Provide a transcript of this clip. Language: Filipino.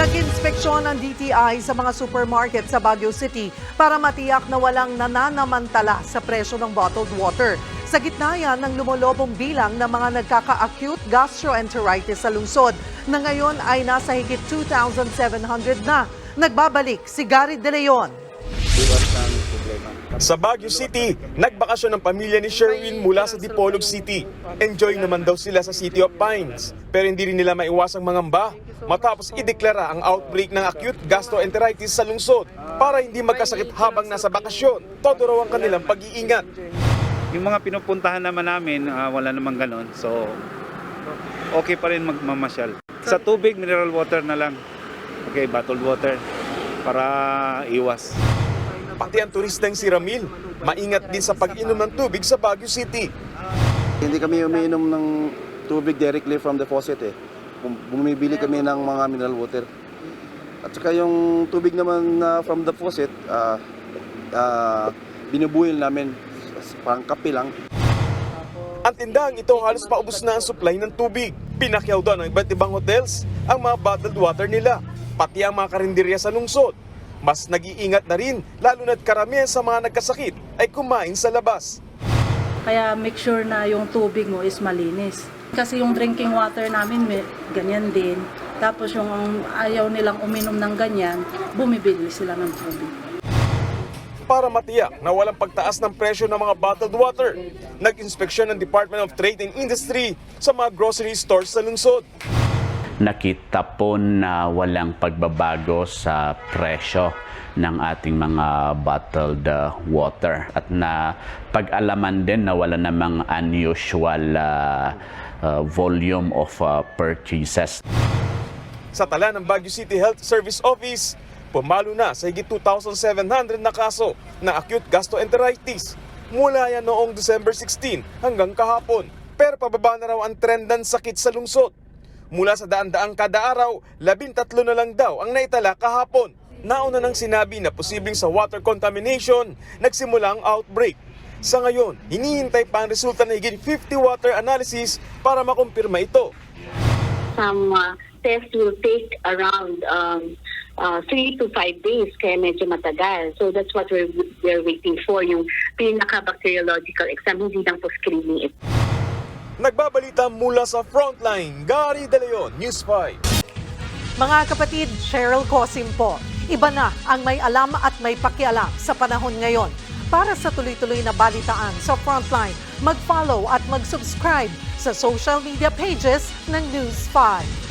Nag-inspeksyon ang DTI sa mga supermarket sa Baguio City para matiyak na walang nananamantala sa presyo ng bottled water. Sa gitna yan ng lumulobong bilang ng mga nagkaka-acute gastroenteritis sa lungsod na ngayon ay nasa higit 2,700 na. Nagbabalik si Gary De Leon. Sa Baguio City, nagbakasyon ng pamilya ni Sherwin mula sa Dipolog City. Enjoy naman daw sila sa City of Pines. Pero hindi rin nila maiwasang mangamba matapos ideklara ang outbreak ng acute gastroenteritis sa lungsod para hindi magkasakit habang nasa bakasyon. Todo raw ang kanilang pag-iingat. Yung mga pinupuntahan naman namin, ah, wala namang ganon. So, okay pa rin magmamasyal. Sa tubig, mineral water na lang. Okay, bottled water para iwas. Pati ang turistang si Ramil, maingat din sa pag-inom ng tubig sa Baguio City. Hindi kami umiinom ng tubig directly from the faucet eh. Bum- Bumibili kami ng mga mineral water. At saka yung tubig naman na from the faucet, ah ah, binubuhil namin. Parang kape lang. Ang tindahan ito halos paubos na ang supply ng tubig. Pinakyaw daw ng iba't ibang hotels ang mga bottled water nila, pati ang mga karinderya sa lungsod. Mas nag-iingat na rin, lalo na't karamihan sa mga nagkasakit ay kumain sa labas. Kaya make sure na yung tubig mo is malinis. Kasi yung drinking water namin, may, ganyan din. Tapos yung ayaw nilang uminom ng ganyan, bumibili sila ng tubig. Para matiyak na walang pagtaas ng presyo ng mga bottled water, nag-inspeksyon ng Department of Trade and Industry sa mga grocery stores sa lungsod. Nakita po na walang pagbabago sa presyo ng ating mga bottled uh, water at na pag-alaman din na wala namang unusual uh, uh, volume of uh, purchases. Sa tala ng Baguio City Health Service Office, pumalo na sa higit 2,700 na kaso ng acute gastroenteritis mula yan noong December 16 hanggang kahapon. Pero pababa na raw ang trend ng sakit sa lungsod. Mula sa daan-daang kada araw, labintatlo na lang daw ang naitala kahapon. Nauna nang sinabi na posibleng sa water contamination, nagsimula ang outbreak. Sa ngayon, hinihintay pa ang resulta ng higit 50 water analysis para makumpirma ito. some uh, tests will take around um, uh, three to five days, kaya medyo matagal. So that's what we're, we're waiting for, yung pinaka-bacteriological exam, hindi lang po screening. Nagbabalita mula sa Frontline, Gary De Leon, News 5. Mga kapatid, Cheryl Cosim po. Iba na ang may alam at may pakialam sa panahon ngayon. Para sa tuloy-tuloy na balitaan sa Frontline, mag-follow at mag-subscribe sa social media pages ng News 5.